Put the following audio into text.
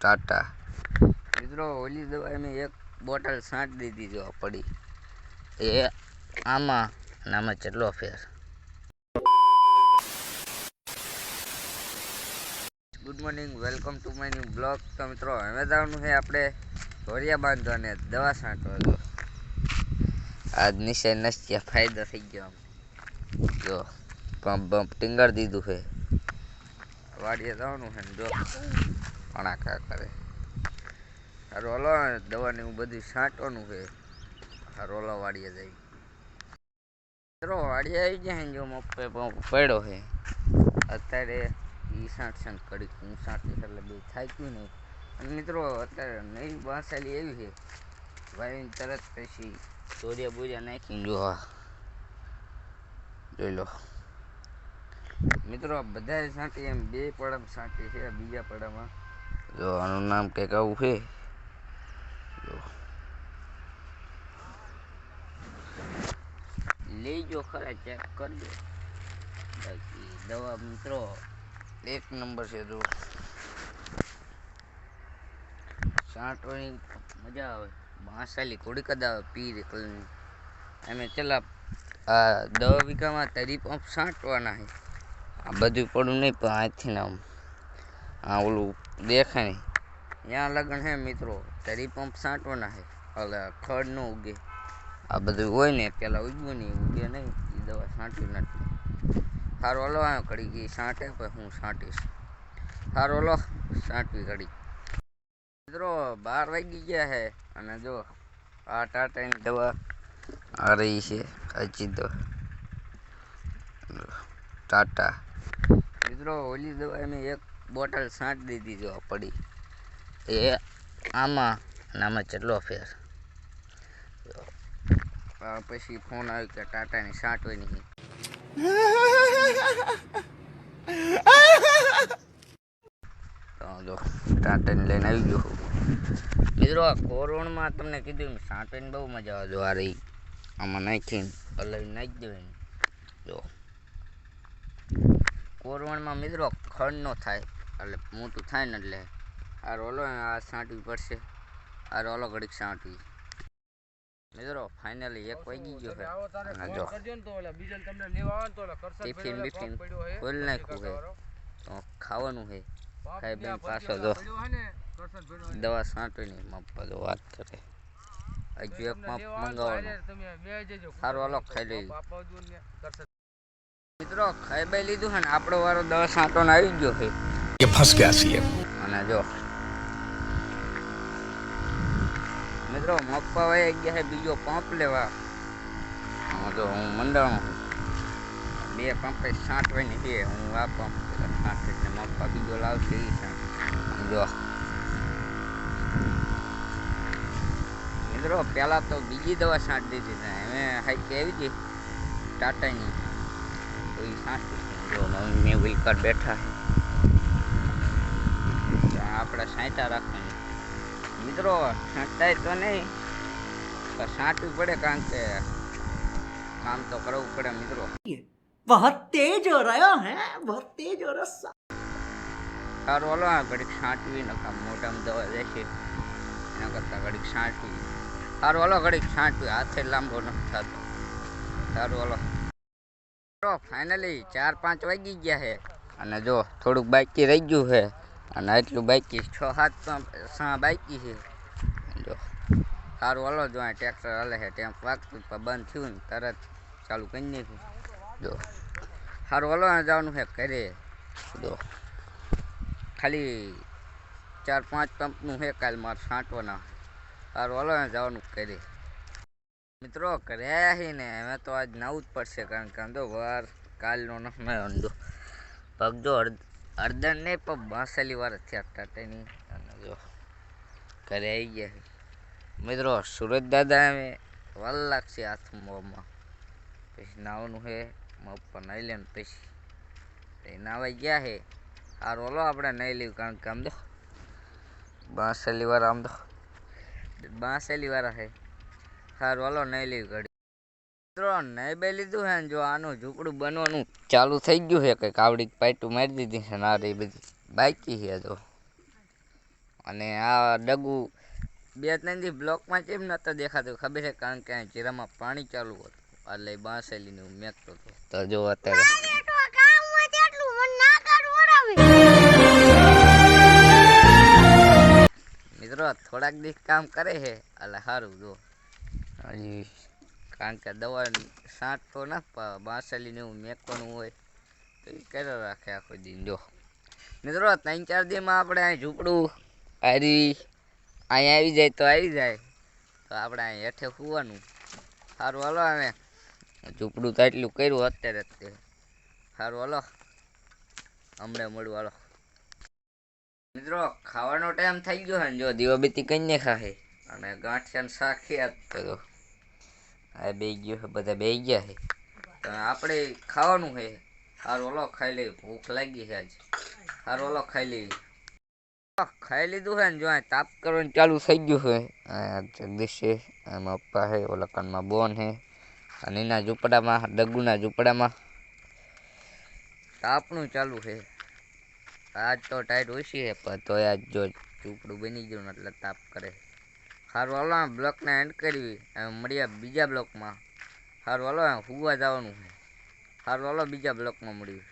ટાટા. મિત્રો, ઓલી દવાઈ મેં એક બોટલ છાંટ દીધી જો પડી. એ આમાં અને આમાં કેટલો ફેર. Good morning welcome to my new blog તો મિત્રો, હવે જવાનું છે આપણે ધોરિયા બાંધો અને દવા છાંટવા જો. આજ નિશાય નસ્યા ફાયદો થઈ ગયો આમ. જો, પંપ પંપ ટીંગર દીધું છે. વાડીએ જવાનું છે જો. અણાકા કરે. રોલો દવાની એવું બધું છાંટવાનું છે. આ રોલો વાડીએ જઈ. મિત્રો વાડીએ આવી જાય જો મપ્પે પડ્યો છે અત્યારે ઈ સાંઠ સાંઠ કડીક હું સાંઠીશ એટલે બે થાક્યું નહીં અને મિત્રો, અત્યારે નવી બાંસાલી એવી છે. વાવીને તરત પછી દોરિયા બોરિયા નાખીને જો જોઈ લો. મિત્રો બધા સાંટી એમ બે પડામાં સાંટી છે બીજા પડામાં. જો આનું નામ કંઈક આવું છે. લેજો ખરા ચેક કરજો. બાકી દવા મિત્રો, એક નંબર છે જો. સાંટવાની મજા આવે. બાંસાલી થોડીક જ આવે પી કલરની અમે ચલા, આ દવા વીઘામાં તરી પંપ છાંટવાના છે. આ બધું પડું નહીં, પણ આજથી આમ. આ ઓલું દેખાય ત્યાં લગ્ન હે મિત્રો, તરી પંપ સાંટવાના છે એટલે ખડ ન ઉગે. આ બધું હોય ને, પેલા ઉગ્યું નહીં ઉગે નહીં એ દવા છાંટી નથી સારો હલો આ કડી ગઈ છાંટે પછી હું છાંટીશ સારો હલો છાંટવી કડી મિત્રો, બાર વાગી ગયા છે અને જો આ ટાટાની દવા આ રહી છે, હજી દવા ટાટા. મિત્રો, ઓલી દવા મેં એક બોટલ છાંટ દીધી જો પડી. એ આમાં અને આમાં કેટલો ફેર. પછી ફોન આવ્યો કે ટાટાની છાંટવાની તો જો ટાટાને લઈને આવી ગયો મિત્રો, આ તમને કીધું સાંટવાની બહુ મજા આવે જો આ આમાં નાખીને હલાવી નાખી દેવાની. જો. કોરવણમાં મિત્રો, ખડ ન થાય. એટલે મોટું થાય ને એટલે. આ રોલો આ સાંટવી પડશે. આ રોલો ઘડીક સાંટવી મિત્રો ફાઇનલી એક વાગી ગયો છે. અને જો. ટિફિન બિફિન ખોલી નાખ્યું છે તો ખાવાનું છે ખાઈ બેન પાછો જો. દવા સાંટવીની મપ્પા જો વાત કરે. હજુ એક મપ મંગાવવાનો. સારું હાલો ખાઈ લઈ મિત્રો ખાઈ બાઈ લીધું છે ને આપણો વારો દવા સાંટવાનો આવી ગયો છે. ये फंस गया सीएम અને જો મિત્રો મપ્પા વહી ગયા છે બીજો પંપ લેવા આમાં જો હું મંડાણો છું બે પંપે સાંટવાની છે હું આ પંપ સાંટીને મપ્પા બીજો લાવશે એ સાંટ જો મિત્રો પહેલાં તો બીજી દવા છાંટી દીધી ને હવે હાઈ આવી હતી ટાટાની તો એ છાંટી જો મમ્મી મેં વ્હીલકર બેઠા છે તો આપણે સાંટા રાખવાની મિત્રો છાંટાય તો નહીં પણ છાંટવી પડે કારણ કે કામ તો કરવું પડે મિત્રો बहुत तेज हो रहा है बहुत तेज हो रहा સારું હલો આ ઘડીક છાંટવી નકા મોઢામાં દવા રહેશે એના કરતાં ઘડીક છાંટવી સારું હલો ઘડીક છાંટવી હાથે લાંબો નથી થતો સારું હલો તો ફાઇનલી ચાર પાંચ વાગી ગયા છે અને જો થોડુંક બાકી રહી ગયું છે અને એટલું બાકી છ. સાત સા બાકી છે. જો, સારું હલો, જો અહીં ટ્રેક્ટર હલે છે, ટેમ્પ વાગતું બંધ થયું ને, તરત ચાલુ કરી નાખ્યું. જો, સારું હલો જવાનું છે કરે જો, ખાલી ચાર, પાંચ પંપનું છે કાલ મારે છાંટવાના. સારું હલો જવાનું કરે મિત્રો કર્યા છે ને, હવે તો આજ નાવું જ પડશે, કારણ કે અંધો વાર, કાલનો નખમે અંધો. પગજો અડધ અડધર નહીં પણ બાસેલી વાર થયા ટાટાની અને જો ઘરે આવી ગયા મિત્રો સુરત દાદા અમે વાલ લાગશે હાથ મોમાં પછી નાવાનું છે મપ્પા નાઈ લે પછી. એ નાવાઈ ગયા હે આ રોલો આપણે નહીં લેવું કારણ કે આમ તો બાસેલી વાર આમ તો બાસેલી વાર છે. સારું ઓલો નહીં લેવું ઘડી મિત્રો નહીં બે લીધું હે જો આનું ઝૂંપડું બનવાનું ચાલુ થઈ ગયું છે કંઈક આવડી પાઇટું મારી દીધી છે ના રે બધી. બાકી છે તો અને આ ડગુ બે ત્રણ દી બ્લોકમાં કેમ નતો દેખાતું ખબર છે કારણ કે અહીં જીરામાં પાણી ચાલુ હતું. એટલે બાંસેલીને હું મેકતો હતો. તો જો અત્યારે મિત્રો થોડાક દિવસ કામ કરે છે એટલે સારું જો. હજી કારણ કે દવા સાંટતો ના બાસલીને એવું મેકવાનું હોય તો એ કર્યો રાખે આખો દિન. જો. મિત્રો ત્રણ ચાર દિનમાં આપણે અહીં ઝૂંપડું હારી અહીં આવી જાય તો આવી જાય. તો આપણે અહીં હેઠે સુવાનું સારું હલો અમે ઝૂંપડું તો એટલું કર્યું અત્યારે જ સારું હલો. હમણાં મળું, હાલો. મિત્રો, ખાવાનો ટાઈમ થઈ ગયો છે જો દીવાબત્તી કઈને ખાશે અને ગાંઠિયાનું શાક યાદ તો આ બે ગયો છે બધા બે ગયા છે. તો આપણે ખાવાનું છે. સારું ઓલો ખાઈ લેવી ભૂખ લાગી છે આજ. સારું ઓલો ખાઈ લેવી ખાઈ લીધું છે ને, જો આ તાપ કરવાનું ચાલુ થઈ ગયું છે. આ જગદીશ છે એમાં પપ્પા છે, ઓલા કાનમાં બોન છે અને એના ઝૂંપડામાં ડગુના ઝૂંપડામાં. તાપનું ચાલુ છે. આજ તો ટાઈટ ઓછી છે, પણ તો આજ જો ઝૂંપડું બની ગયું ને એટલે તાપ કરે. સારું હાલો આ બ્લોકને એન્ડ કરવી મળીએ બીજા બ્લોકમાં. સારું હાલો હુવા જવાનું છે. સારું હાલો, બીજા બ્લોકમાં મળ્યું